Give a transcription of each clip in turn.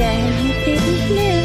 down, baby.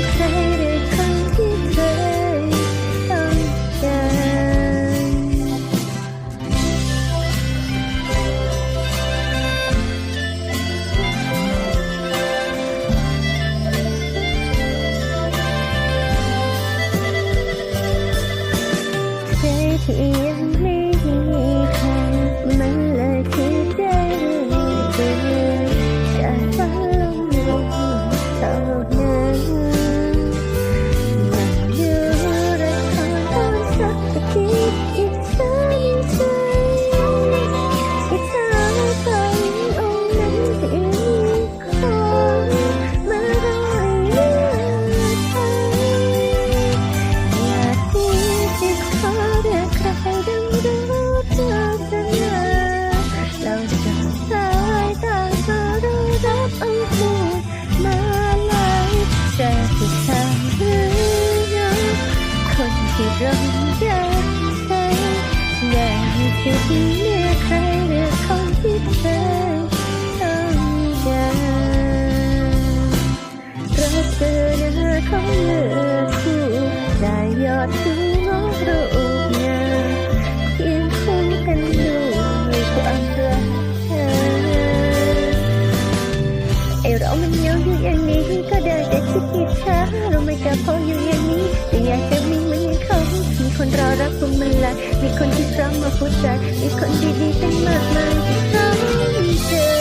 ดดูงอระอุงาเคียคู่กันอยู่ใความรักไอเรามันเหงาอยู่อย่างนี้ก็ได้แต่คิดอิาเราไม่จะพออยู่ย่งนี้ แต่อยากจะมีเหมือนเขา มีคนรอรับคุณมาลายมีคนที่พร้อมมาพูดจมีคนดีๆตั้งมากมายที่พร้อมเจอ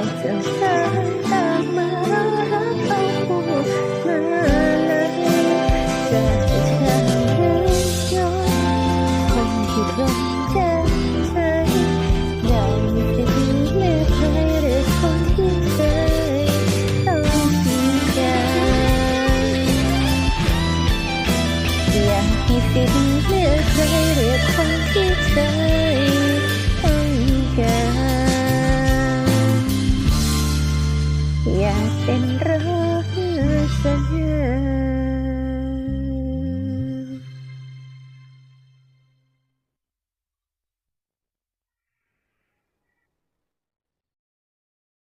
ากจะสายตามมารักไปคงมาเลยจากเรื่องย้อนคนที่ามเลือใครหที่เคยาจริใจอยากมีใครเลือกใครหรือคนที่เคย En tenro